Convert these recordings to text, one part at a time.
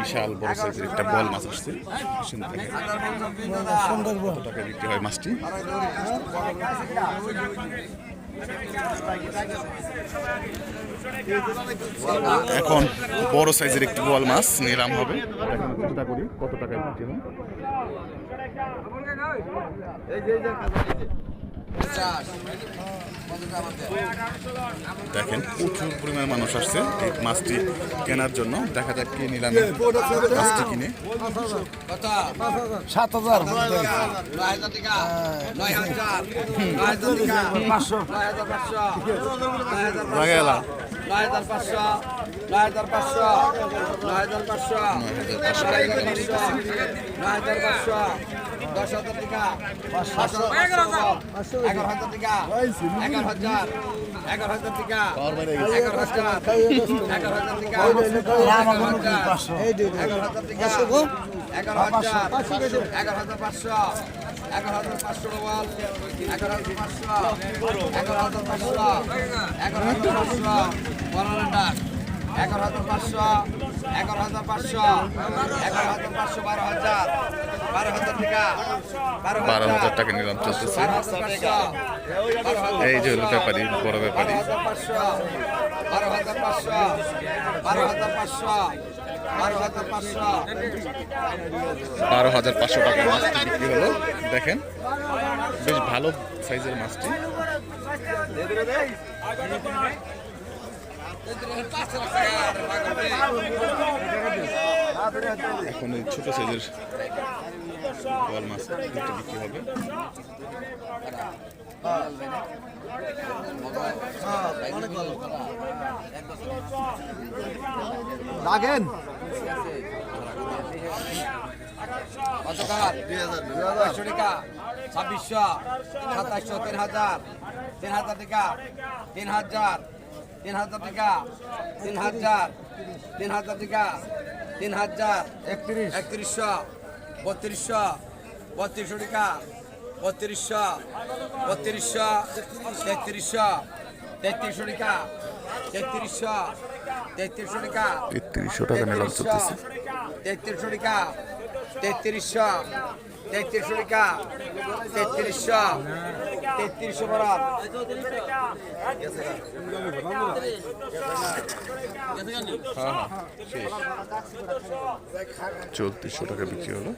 বিশাল বড় সাইজের একটা বল মাছ আসছে। কত টাকায় বিক্রি হয় মাছটি? এখন বড় সাইজের একটি বল মাছ নিলাম হবে। চেষ্টা করি কত টাকায় বিক্রি হয় দেখেন প্রচুর পরিমাণ মানুষ আসছে এই মাছটি কেনার জন্য। দেখা যাক কে নিলামে। মাছটি কিনে। সাত হাজার। পাঁচশো। নয় হাজার পাঁচশো নয় হাজার পাঁচশো নয় হাজার পাঁচশো নয় হাজার পাঁচশো দশ হাজার টাকা পাঁচশো এগারো হাজার টাকা এগারো হাজার এগারো হাজার টাকা এগারো হাজার এগারো হাজার টাকা এগারো হাজার টাকা এগারো হাজার এগারো হাজার পাঁচশো এগারো হাজার পাঁচশো এগারো হাজার পাঁচশো এগারো হাজার পাঁচশো এগারো হাজার এগারো হাজার পাঁচশো এগারো হাজার পাঁচশো এগারো হাজার পাঁচশো বারো হাজার বারো হাজার টাকা বারো হাজার টাকা নিলাম চলতেছে। এই যে হলো ব্যাপারী বড় ব্যাপারী। বারো হাজার পাঁচশো বারো হাজার পাঁচশো বারো হাজার পাঁচশো বারো হাজার পাঁচশো টাকা মাছটি বিক্রি হলো। দেখেন বেশ ভালো সাইজের মাছটি। এখন এই ছোট সাইজের বল মাছ দুটো বিক্রি হবে। লাগেন কতকাল ছয়শো টাকা ছাব্বিশশো সাতাশশো তিন হাজার তিন হাজার টাকা তিন হাজার তিন হাজার টাকা তিন হাজার তিন হাজার টাকা তিন হাজার একত্রিশ। একত্রিশশো বত্রিশশো বত্রিশশো টাকা বত্রিশশো বত্রিশশো তেত্রিশশো তেত্রিশশো টাকা তেত্রিশশো তেত্রিশশো টাকা তেত্রিশশো টাকা নিলাম চলতেছে তেত্রিশশো টাকা তেত্রিশশো তেত্রিশশো টাকা তেত্রিশশো তেত্রিশশো শেষ চৌত্রিশশো টাকা বিক্রি হলো।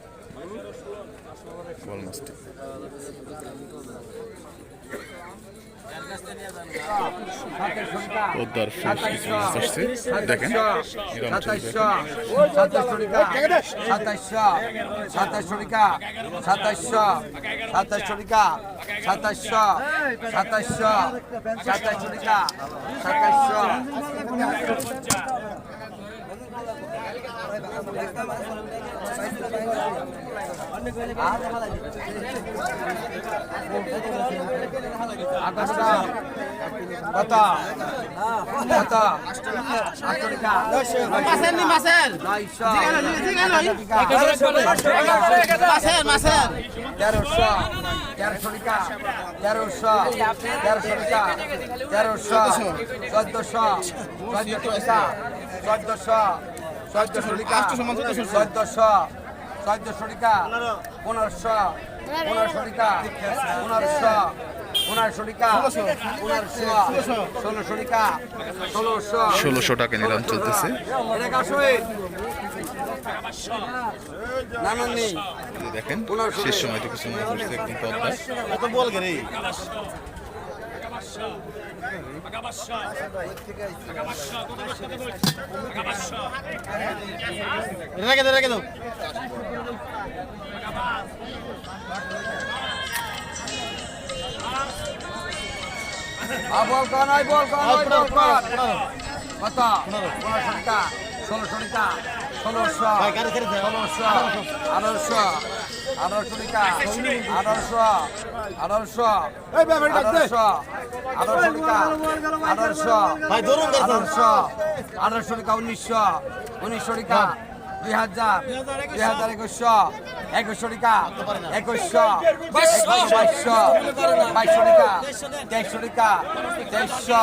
পদ্মার ফ্রেশ কিছু মাছ আসছে দেখেন সাতাইশশো টাকা সাতাইশশো সাতাইশশো টাকা সাতাইশশো সাতাইশশো সাতাইশশো টাকা সাতাইশশো আকাশটা আটশো টাকা মাছের নি মাছের চোদ্দশো চোদ্দশো চোদ্দশো টাকা। চোদ্দশো চোদ্দশো। টাকা। পনেরোশো। পনেরোশো টাকা। পনেরোশো। পনেরোশো টাকা। পনেরোশো। ষোলোশো। টাকা। নিলাম চলতেছে। দেখেন শেষ সময়টা কিছু মাছ উঠছে একদম রে? রেখে দে রেখে দাও বল কর আই বল কর আই বল কর। কত পনেরোশো টাকা ষোলোশো টাকা ষোলোশো ষোলোশো আঠারোশো আঠারোশো টাকা আঠারোশো আঠারোশো আঠারোশো আঠারোশো টাকা আঠারোশো ভাই, ধরুন, ধরুন। আঠারোশো আঠারোশো টাকা উনিশশো উনিশশো টাকা দুই হাজার দুই হাজার একুশশো একুশশো টাকা একুশশো বাইশশো। বাইশশো টাকা তেইশশো টাকা তেইশশো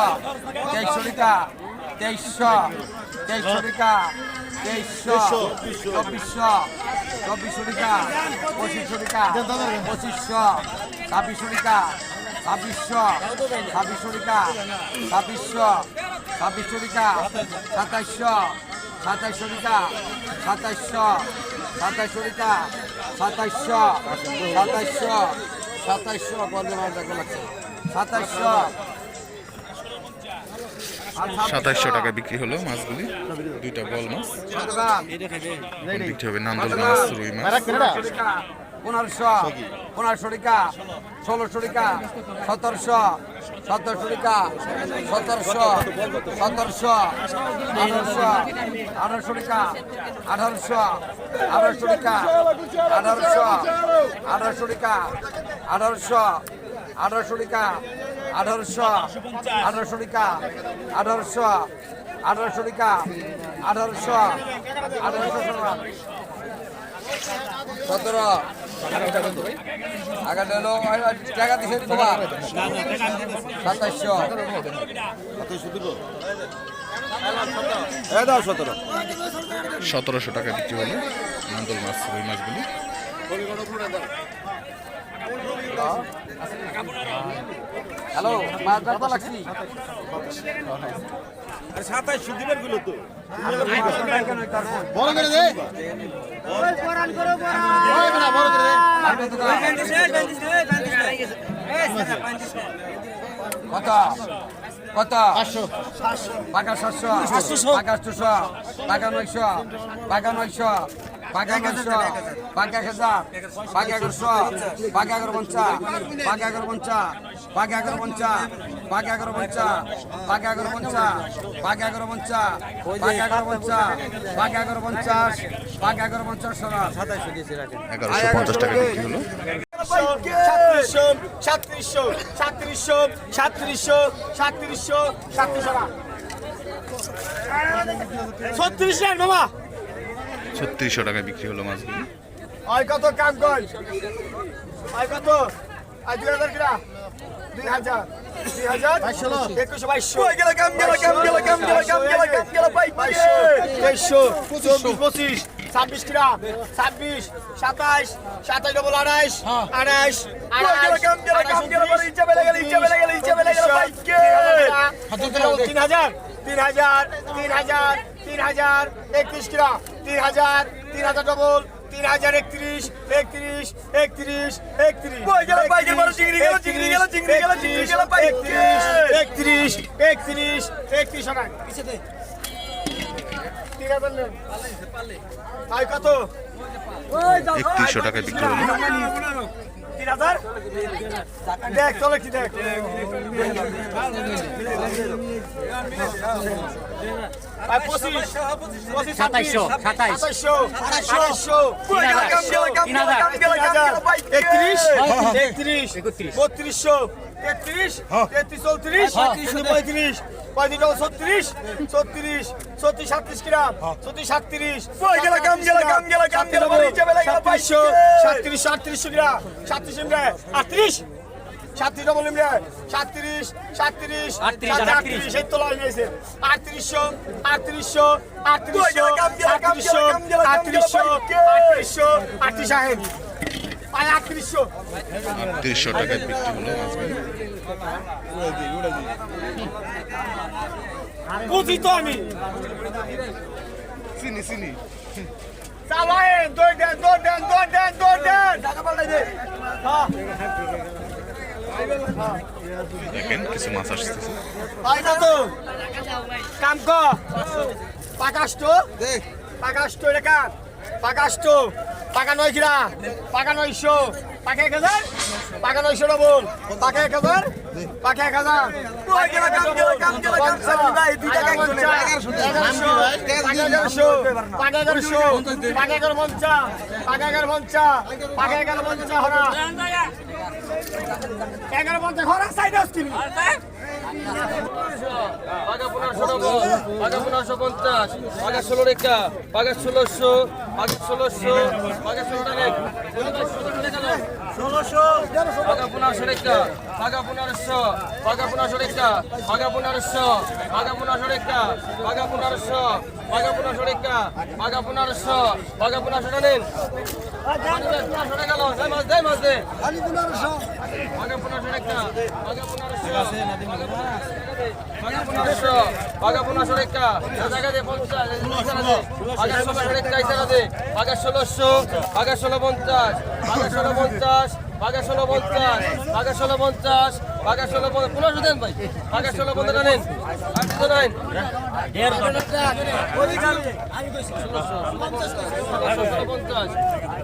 তেইশশো টাকা তেইশশো তেইশশো টাকা তেইশশো চব্বিশশো চব্বিশশো টাকা পঁচিশশো টাকা পঁচিশশো ছাব্বিশশো টাকা ছাব্বিশশো ছাব্বিশশো টাকা ছাব্বিশশো ছাব্বিশশো টাকা সাতাইশশো সাতাইশশো টাকা সাতাইশশো সাতাইশশো টাকা সাতাইশশো সাতাইশশো সাতাইশশো বন্ধু লাগছে। সাতাইশশো সাতাইশশো টাকা বিক্রি হলো মাছগুলি। দুইটা বল মাছ। হবে নান্দল মাছ, রুই মাছ। পনেরোশো টাকা, ষোলোশো টাকা, সতেরোশো সতেরোশো টাকা, সতেরোশো সতেরোশো, আঠারোশো আঠারোশো টাকা, আঠারোশো আঠারোশো টাকা, আঠারোশো আঠারোশো টাকা, আঠারোশো আঠারোশো টাকা আঠারোশো আঠারোশো টাকা আঠারোশো আঠারোশো টাকা আঠারোশো আঠারোশো সতেরো। সতেরোশো টাকা বিক্রি হলো নান্দল মাছ রুই মাছগুলি। হ্যালো মাছ ধরতে লাগছি। সাতাইশশো দিবেনগুলো তো। বড় করে দে। কত? কত? পাকা সাতশো। পাকা আটশোশো পাকা নয়শো। পাকা নয়শো। পাকা নয়শো পাকা এক হাজার পাকা এগারোশো পাকা এগারো পঞ্চা পাকা এগারো পঞ্চা পাকা এগারো পঞ্চা পাকা এগারো পঞ্চা পাকা এগারো পঞ্চা পাকা এগারো পঞ্চা পাকা এগারো পঞ্চা পাকা এগারো পঞ্চাশ পাকা এগারো পঞ্চাশ সরা সাতাইশো দিয়েছি রাখেন এগারোশো পঞ্চাশ টাকা বিক্রি হলো সাতত্রিশশো সাতত্রিশশো সাতত্রিশশো সাতত্রিশশো সাতত্রিশশো সাতত্রিশশো ছত্রিশ মামা ছত্রিশশো টাকা বিক্রি হলো মাছগুলি আয় কত কাম কর আয় কত আয় দুই হাজার কিনা দুই হাজার দুই হাজার একুশশো বাইশশো গেল কাম গেল কাম গেল কাম গেল কাম গেল কাম গেল বাইশশো তেইশশো চব্বিশ পঁচিশ ছাব্বিশ কিনা ছাব্বিশ সাতাইশ সাতাইশ ডবল আড়াইশ আড়াইশ তিন হাজার তিন হাজার তিন হাজার তিন হাজার একত্রিশ কিনা তিন হাজার তিন হাজার ডবল তিন হাজার একত্রিশ একত্রিশ একত্রিশ একত্রিশ একত্রিশ একত্রিশ একত্রিশ একত্রিশ একত্রিশ একত্রিশ একত্রিশশো টাকা বিক্রি তিন হাজার দেখ চলো কি দেখ একত্রিশ একত্রিশ বত্রিশশো তেত্রিশ তেত্রিশ চৌত্রিশ পঁয়ত্রিশ পঁয়ত্রিশ ছত্রিশ ছত্রিশ ছত্রিশ সাতত্রিশ গ্রাম ছত্রিশ সাতত্রিশ সাতত্রিশ আটত্রিশশো গ্রাম সাতত্রিশ আটত্রিশ। সাতত্রিশ ডবল নিমরে সাতত্রিশ সাতত্রিশ আটত্রিশ এই তো লয় নিয়েছে। আটত্রিশশো আটত্রিশশো আটত্রিশশো আটত্রিশশো আটত্রিশশো আটত্রিশশো আটত্রিশ আহেন। আয় আটত্রিশশো। তিরিশশো টাকায় বিক্রি হলো বুঝি তো আমি। চিনি চিনি। চালায়েন দৌড় দেন দৌড় দেন দৌড় দেন দৌড় দেন টাকা পাল্টাই দে হ্যাঁ দেখেন কিছু মাছ আসতেছে কাম কর পাকাশ তো পাকাশ তো কাম পাকাশ তো পাকা নয় কিরা পাকা নয়শো পাকা এক হাজার পাকা নয়শো ডবল পাকা এক হাজার পাকা এক হাজার পাগাগারশো পাগাগারশো পাগাগার মঞ্চা পাগাগার মঞ্চা পাগাগার মঞ্চা হরা। এগারো মঞ্চা হরা সাইড আসছিল পাগা পনেরোশো নব্বই, পাগা পনেরোশো পঞ্চাশ, পাগা ষোলো রেখা পাগা ষোলোশো পাগা ষোলোশো, পাগা ষোলোশো পাকা পনেরোশো রেখা পাকা পনেরোশো পাকা পনেরোশো রেখা পাকা পনেরোশো পাকা পনেরোশো রেখা পাকা পনেরোশো পাকা পনেরোশো রেখা পাকা পনেরোশো পাকা পনেরোশো টানেন পনেরোশো টাকা লো যাই মাছ দেয় মাছ দে পাকা পনেরোশো রেখা পাকা পনেরোশো ষোলোশো ষোলোশো পাকা ষোলো পঞ্চাশ পাকা ষোলো পঞ্চাশ পাকা ষোলো পঞ্চাশ পাকা ষোলো পঞ্চাশ পাকা ষোলো পনেরোশো দেন ভাই পাকা ষোলো পনেরো নেন আপনি নেন ষোলো পঞ্চাশ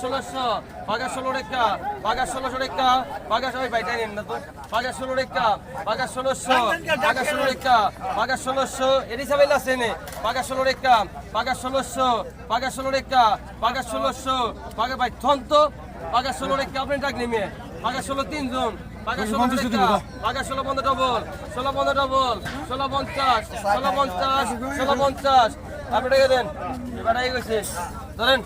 ষোলোশো পাকা ষোলো রেখা পাকা ষোলোশো রেখা পাকা সবাই বাইটাই নেন না তো পাকা ষোলো রেখা পাকা ষোলোশো পাকা ষোলো রেখা পাকা ষোলোশো এর হিসাবে আছে নে পাকা ষোলো রেখা পাকা ষোলোশো পাকা ষোলো রেখা পাকা ষোলোশো পাকা ভাই থন তো পাকা ষোলো রেখা আপনি ডাক নেমে পাকা ষোলো তিনজন পাকা ষোলো পাকা ষোলো পনেরো ডবল ষোলো পনেরো ডবল ষোলো পঞ্চাশ ষোলো পঞ্চাশ ষোলো পঞ্চাশ। আপনি দেন। এবার গেছে। ধরেন।